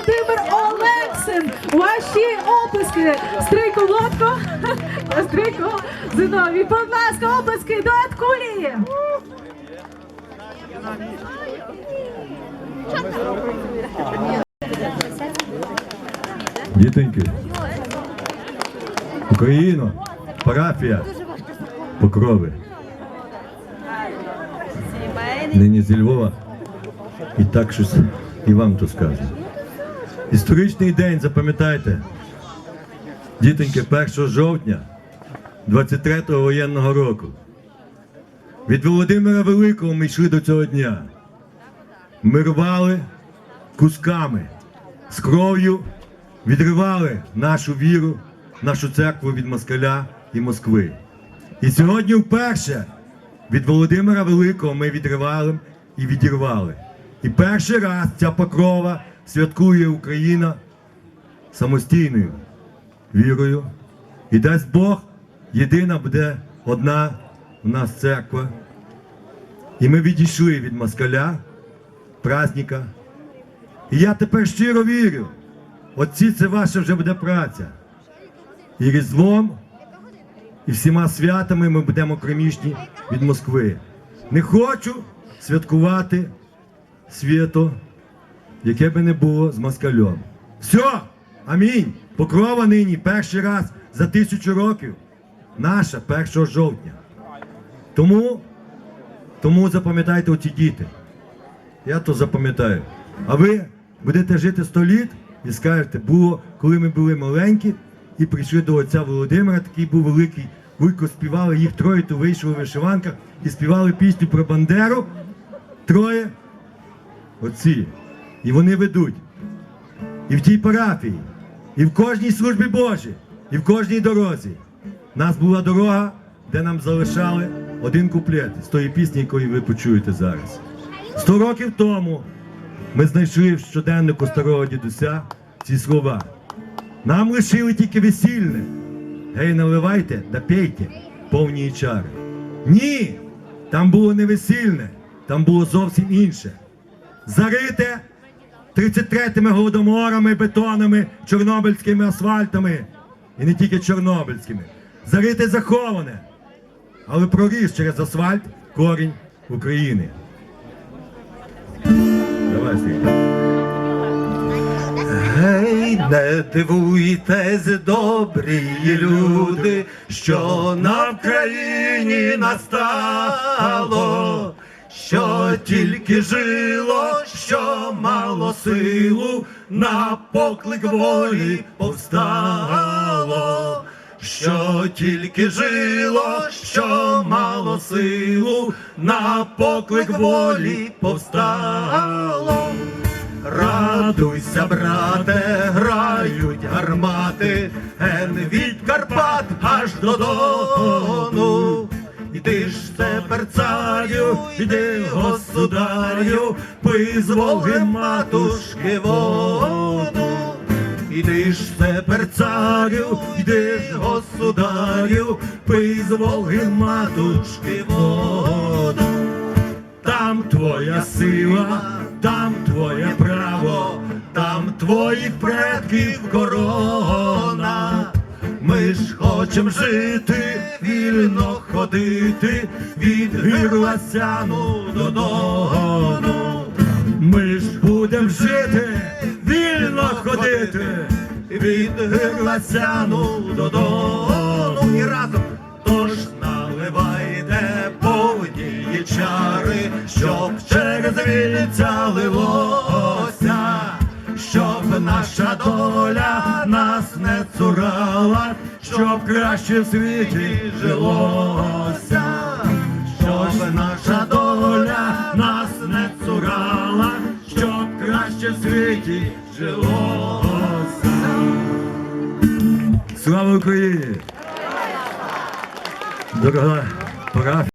Володимир Олексин. Ваші описки. Стрийко Лодко, Стрийко Зиновій. Будь ласка, описки до Аткулії. Дітоньки, Україно, парафія, покрови. Нині зі Львова і так щось і вам то скажу. Історичний день, запам'ятайте. Дітоньки, 1 жовтня 23-го воєнного року. Від Володимира Великого ми йшли до цього дня. Ми рвали кусками з кров'ю відривали нашу віру, нашу церкву від москаля і Москви. І сьогодні вперше від Володимира Великого ми відривали і відірвали. І перший раз ця покрова святкує Україна самостійною вірою. І дасть Бог, єдина буде одна у нас церква. І ми відійшли від москаля, праздника. І я тепер щиро вірю. Оці це ваша вже буде праця. І Різдвом, і всіма святами ми будемо кромішні від Москви. Не хочу святкувати свято, яке би не було з москальом. Все! Амінь! Покрова нині перший раз за тисячу років. Наша 1 жовтня. Тому, тому запам'ятайте оці діти. Я то запам'ятаю. А ви будете жити сто літ і скажете, було, коли ми були маленькі і прийшли до отця Володимира, такий був великий. Вуйко співали, їх троє, то вийшли у вишиванках і співали пісню про Бандеру. Троє отці. І вони ведуть. І в тій парафії, і в кожній службі Божій, і в кожній дорозі. У нас була дорога, де нам залишали один куплет з тої пісні, якої ви почуєте зараз. Сто років тому ми знайшли в щоденнику старого дідуся ці слова. Нам лишили тільки весільне. Гей, наливайте да пейте повні чари. Ні! Там було не весільне, там було зовсім інше. Зарите 33-ми голодоморами, бетонами, чорнобильськими асфальтами. І не тільки чорнобильськими. Зарите заховане, але проріс через асфальт корінь України. Давай. Гей, не дивуйтесь, добрі люди, що на Вкраїні настало, що тільки жило, що мало силу, на поклик волі повстало, що тільки жило, що мало силу, на поклик волі повстало. Радуйся, брате, грають гармати, ген від Карпат аж до царю, іди государю, пий з Волги матушки воду. Іди ж тепер царю, іди ж государю, пий з Волги матушки воду. Там твоя сила, там твоє право, там твоїх предків корона. Ми ж хочем жити, вільно ходити від гірласяну до дону. Ми ж будем жити, вільно ходити від гірласяну до дону. І разом тож наливайте повні чари, щоб через вільця лилося, щоб наша доля нас не цурала, щоб краще в світі жилося, щоб наша доля нас не цурала, щоб краще в світі жилося. Слава Україні! Дорога парафія!